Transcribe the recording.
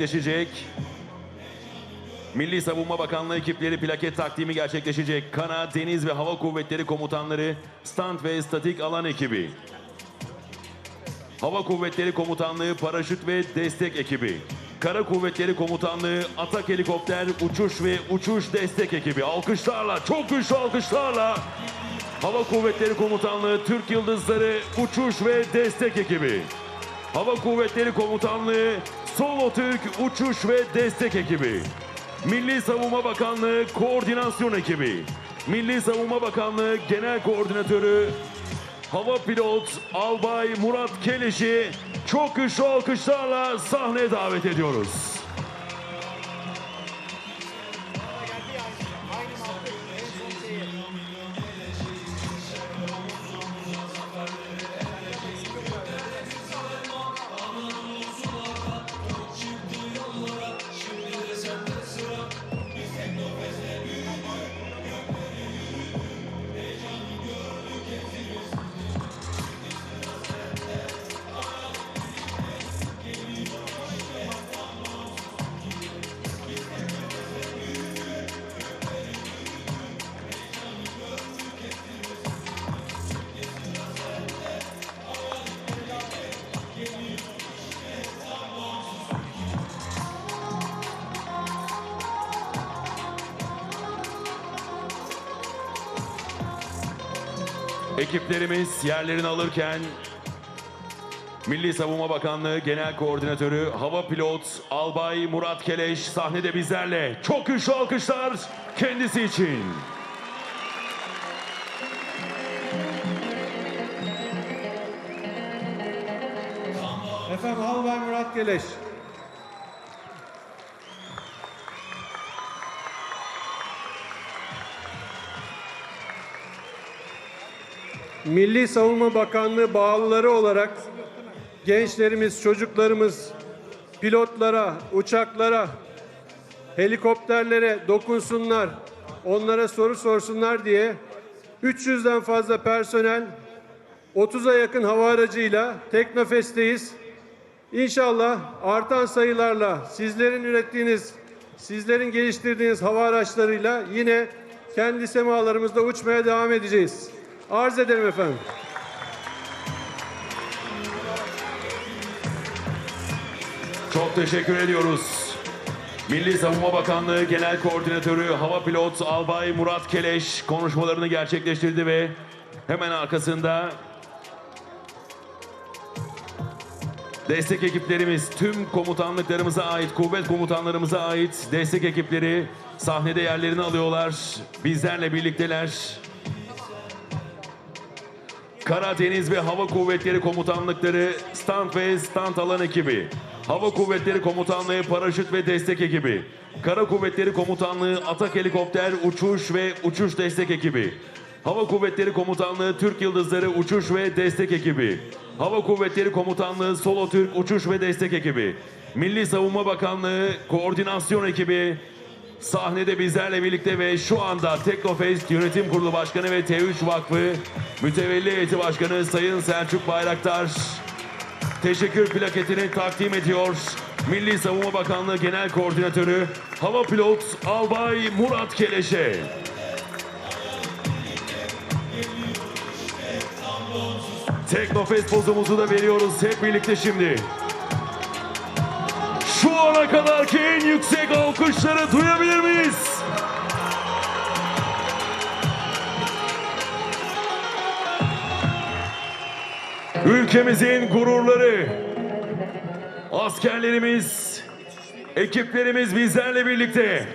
gerçekleşecek. Milli Savunma Bakanlığı ekipleri plaket takdimi gerçekleşecek. Kara, Deniz ve Hava Kuvvetleri Komutanları Stand ve Statik Alan Ekibi. Hava Kuvvetleri Komutanlığı Paraşüt ve Destek Ekibi. Kara Kuvvetleri Komutanlığı Atak Helikopter Uçuş ve Uçuş Destek Ekibi. Alkışlarla, çok güçlü alkışlarla. Hava Kuvvetleri Komutanlığı Türk Yıldızları Uçuş ve Destek Ekibi. Hava Kuvvetleri Komutanlığı Solo Türk Uçuş ve Destek Ekibi. Milli Savunma Bakanlığı Koordinasyon Ekibi. Milli Savunma Bakanlığı Genel Koordinatörü Hava Pilot Albay Murat Keleş'i çok güçlü alkışlarla sahneye davet ediyoruz. Ekiplerimiz yerlerini alırken Milli Savunma Bakanlığı Genel Koordinatörü Hava Pilot Albay Murat Keleş sahnede bizlerle. Çok güçlü alkışlar kendisi için. Efendim Albay Murat Geleş. Milli Savunma Bakanlığı bağlıları olarak gençlerimiz, çocuklarımız pilotlara, uçaklara, helikopterlere dokunsunlar, onlara soru sorsunlar diye 300'den fazla personel 30'a yakın hava aracıyla Teknofest'teyiz. İnşallah artan sayılarla sizlerin ürettiğiniz, sizlerin geliştirdiğiniz hava araçlarıyla yine kendi semalarımızda uçmaya devam edeceğiz. Arz ederim efendim. Çok teşekkür ediyoruz. Milli Savunma Bakanlığı Genel Koordinatörü Hava Pilot Albay Murat Keleş konuşmalarını gerçekleştirdi ve hemen arkasında destek ekiplerimiz tüm komutanlıklarımıza ait, kuvvet komutanlarımıza ait destek ekipleri sahnede yerlerini alıyorlar. Bizlerle birlikteler. Kara, Deniz ve Hava Kuvvetleri Komutanlıkları stand ve stand alan ekibi. Hava Kuvvetleri Komutanlığı Paraşüt ve Destek Ekibi. Kara Kuvvetleri Komutanlığı Atak Helikopter Uçuş ve Uçuş Destek Ekibi. Hava Kuvvetleri Komutanlığı Türk Yıldızları Uçuş ve Destek Ekibi. Hava Kuvvetleri Komutanlığı Solo Türk Uçuş ve Destek Ekibi. Milli Savunma Bakanlığı Koordinasyon Ekibi, Sahnede bizlerle birlikte ve şu anda Teknofest Yönetim Kurulu Başkanı ve T3 Vakfı Mütevelli Heyeti Başkanı Sayın Selçuk Bayraktar teşekkür plaketini takdim ediyor. Milli Savunma Bakanlığı Genel Koordinatörü Hava Pilot Albay Murat Keleş'e. Teknofest pozumuzu da veriyoruz hep birlikte şimdi. Ana kadarki en yüksek alkışları duyabilir miyiz? Ülkemizin gururları, askerlerimiz, ekiplerimiz bizlerle birlikte.